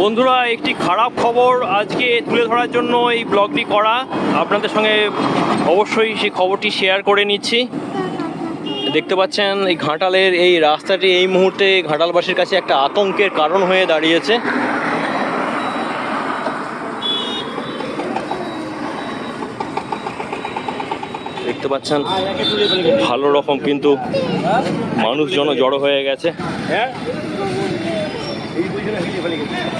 বন্ধুরা, একটি খারাপ খবর আজকে তুলে ধরার জন্য এই ব্লগটি করা। আপনাদের সঙ্গে অবশ্যই সেই খবরটি শেয়ার করে নিচ্ছি। দেখতে পাচ্ছেন, এই ঘাটালের এই রাস্তাটি এই মুহূর্তে ঘাটালবাসীর কাছে একটা আতঙ্কের কারণ হয়ে দাঁড়িয়েছে। দেখতে পাচ্ছেন, ভালো রকম কিন্তু মানুষজন জড়ো হয়ে গেছে। বাবা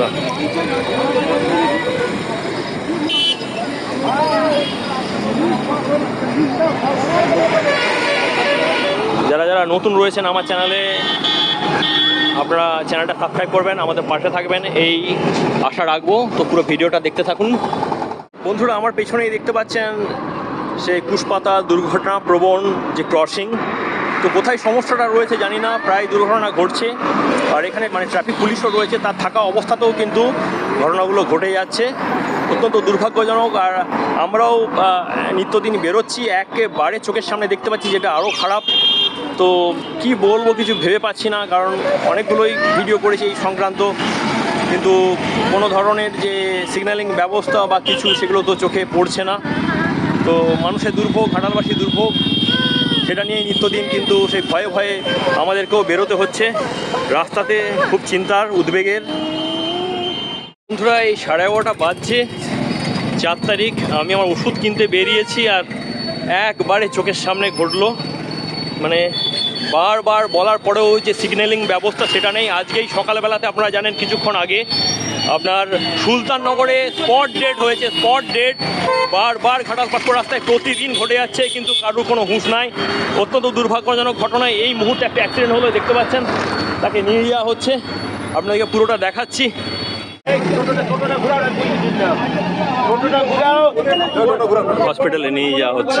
যারা যারা নতুন রয়েছেন আমার চ্যানেলে, আপনারা চ্যানেলটা সাবস্ক্রাইব করবেন, আমাদের পাশে থাকবেন, এই আশা রাখব। তো পুরো ভিডিওটা দেখতে থাকুন। বন্ধুরা, আমার পেছনেই দেখতে পাচ্ছেন সেই কুশপাতা দুর্ঘটনা প্রবণ যে ক্রসিং তো কোথায় সমস্যাটা রয়েছে জানি না, প্রায় দুর্ঘটনা ঘটছে। আর এখানে মানে ট্রাফিক পুলিশও রয়েছে, তার থাকা অবস্থাতেও কিন্তু ঘটনাগুলো ঘটে যাচ্ছে। অত্যন্ত দুর্ভাগ্যজনক, আর আমরাও নিত্যদিন বেরোচ্ছি, একেবারে চোখের সামনে দেখতে পাচ্ছি যেটা আরও খারাপ। তো কি বলব, কিছু ভেবে পাচ্ছি না, কারণ অনেকগুলোই ভিডিও করেছি এই সংক্রান্ত। কিন্তু কোনো ধরনের যে সিগন্যালিং ব্যবস্থা বা কিছু, সেগুলো তো চোখে পড়ছে না। তো মানুষের দুর্ভোগ ঘাটালবাসী দুর্ভোগ সেটা নিয়েই নিত্যদিন কিন্তু সেই ভয়ে ভয়ে আমাদেরকেও বেরোতে হচ্ছে। রাস্তাতে খুব চিন্তার, উদ্বেগের। বন্ধুরা, এই সাড়ে এগারোটা বাজছে। চার তারিখ, আমি আমার ওষুধ কিনতে বেরিয়েছি আর একবারে চোখের সামনে ঘটলো। মানে বারবার বলার পরেও যে সিগন্যালিং ব্যবস্থা, সেটা নেই। আজকেই সকালবেলাতে আপনারা জানেন, কিছুক্ষণ আগে আপনার সুলতাননগরে স্পট ডেট হয়েছে স্পট ডেট বারবার পাসপোর্ট রাস্তায় প্রতিদিন ঘটে যাচ্ছে, কিন্তু কারোর কোনো হুঁশ নাই। অত্যন্ত দুর্ভাগ্যজনক ঘটনায় এই মুহূর্তে একটা অ্যাক্সিডেন্ট হলো, দেখতে পাচ্ছেন। তাকে নিয়ে যাওয়া হচ্ছে। আপনাদেরকে পুরোটা দেখাচ্ছি। হসপিটালে নিয়ে যাওয়া হচ্ছে।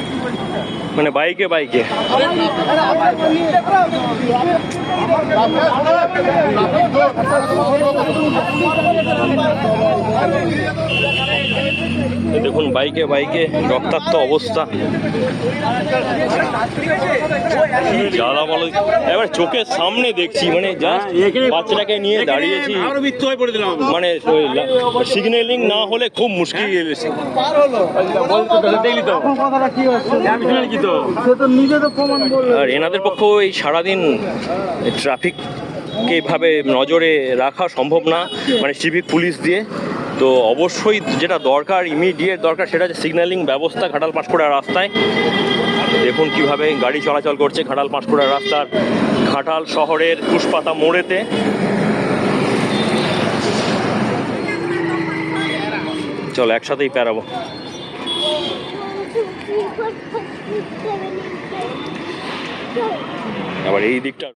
মানে বাইকে বাইকে এই দেখুন বাইকে বাইকে রক্তাক্ত অবস্থা। জ্বালা বলো। এবার চোখের সামনে দেখছি মানে জাস্ট বাচ্চাটাকে নিয়ে দাঁড়িয়েছি। হয়ে মানে সিগন্যালিং না হলে খুব মুশকিল কি তো আর এনাদের পক্ষেও এই সারাদিন ট্রাফিক কে এইভাবে নজরে রাখা সম্ভব না মানে সিভিক পুলিশ দিয়ে। তো অবশ্যই যেটা দরকার ইমিডিয়েট দরকার, সেটা হচ্ছে সিগন্যালিং ব্যবস্থা ঘাটাল পাঁশকুড়া রাস্তায়। দেখুন কীভাবে গাড়ি চলাচল করছে ঘাটাল পাঁশকুড়া রাস্তার ঘাটাল শহরের পুষ্পাতা মোড়েতে। চলো, একসাথেই পেরাবো আবার এই দিকটা।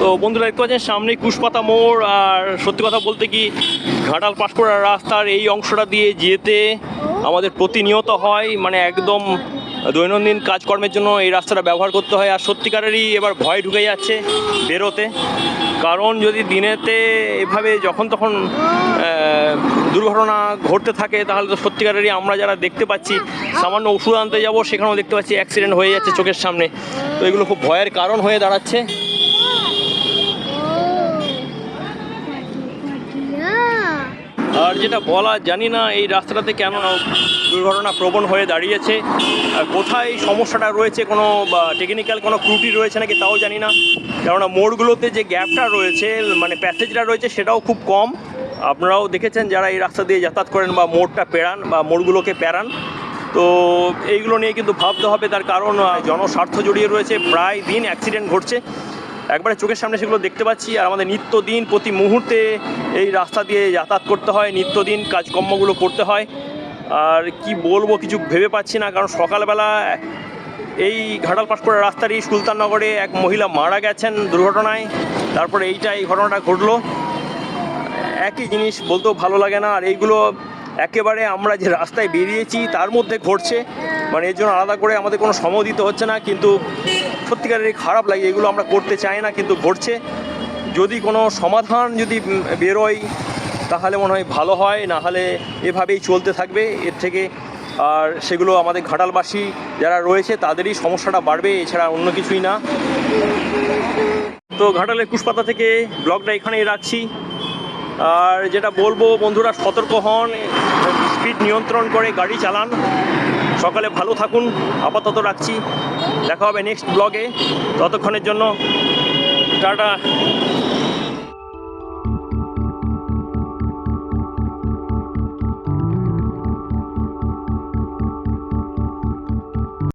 তো বন্ধুরা, দেখতে পাচ্ছেন সামনে কুশপাতা মোড়, আর সত্যি কথা বলতে কি, ঘাটাল পাঁশকুড়া রাস্তার এই অংশটা দিয়ে যেতে আমাদের প্রতিনিয়ত হয় মানে একদম দৈনন্দিন কাজকর্মের জন্য এই রাস্তাটা ব্যবহার করতে হয়। আর সত্যিকারেরই এবার ভয় ঢুকে যাচ্ছে বেরোতে। কারণ যদি দিনেতে এভাবে যখন তখন দুর্ঘটনা ঘটতে থাকে, তাহলে তো সত্যিকারেরই আমরা যারা দেখতে পাচ্ছি, সামান্য ওষুধ আনতে যাব, সেখানেও দেখতে পাচ্ছি অ্যাক্সিডেন্ট হয়ে যাচ্ছে চোখের সামনে। তো এগুলো খুব ভয়ের কারণ হয়ে দাঁড়াচ্ছে। আর যেটা বলা জানি না, এই রাস্তাটাতে কেন দুর্ঘটনা প্রবণ হয়ে দাঁড়িয়েছে। কোথায় সমস্যাটা রয়েছে, কোনো টেকনিক্যাল কোনো ত্রুটি রয়েছে নাকি তাও জানি না। কেননা মোড়গুলোতে যে গ্যাপটা রয়েছে মানে প্যাসেজটা রয়েছে সেটাও খুব কম। আপনারাও দেখেছেন যারা এই রাস্তা দিয়ে যাতায়াত করেন বা মোড়টা পেরান বা মোড়গুলোকে পেরান। তো এইগুলো নিয়ে কিন্তু ভাবতে হবে, তার কারণ জনস্বার্থ জড়িয়ে রয়েছে। প্রায় দিন অ্যাক্সিডেন্ট ঘটছে। একবারে চোখের সামনে সেগুলো দেখতে পাচ্ছি। আর আমাদের নিত্যদিন প্রতি মুহূর্তে এই রাস্তা দিয়ে যাতায়াত করতে হয়। নিত্যদিন কাজকর্মগুলো করতে হয়। আর কি বলব, কিছু ভেবে পাচ্ছি না, কারণ সকালবেলা এই ঘাটাল পাশপুরের রাস্তারই সুলতাননগরে এক মহিলা মারা গেছেন দুর্ঘটনায়। তারপরে এইটা, এই ঘটনাটা ঘটলো। একই জিনিস বলতেও ভালো লাগে না, আর এইগুলো একেবারে আমরা যে রাস্তায় বেরিয়েছি, তার মধ্যে ঘটছে। মানে এর জন্য আলাদা করে আমাদের কোনো সময় দিতে হচ্ছে না, কিন্তু সত্যিকারের খারাপ লাগে, এগুলো আমরা করতে চাই না, কিন্তু ঘটছে। যদি কোনো সমাধান যদি বেরোয় তাহলে মনে হয় ভালো হয়, না হলে এভাবেই চলতে থাকবে। এর থেকে আর সেগুলো আমাদের ঘাটালবাসী যারা রয়েছে, তাদেরই সমস্যাটা বাড়বে, এছাড়া অন্য কিছুই না। তো ঘাটালের কুশপাতা থেকে ব্লগটা এখানেই রাখছি। আর যেটা বলব, বন্ধুরা, সতর্ক হন, স্পিড নিয়ন্ত্রণ করে গাড়ি চালান। সকালে ভালো থাকুন, আপাতত রাখছি। দেখা হবে নেক্সট ব্লগে। ততক্ষণের জন্য টাটা।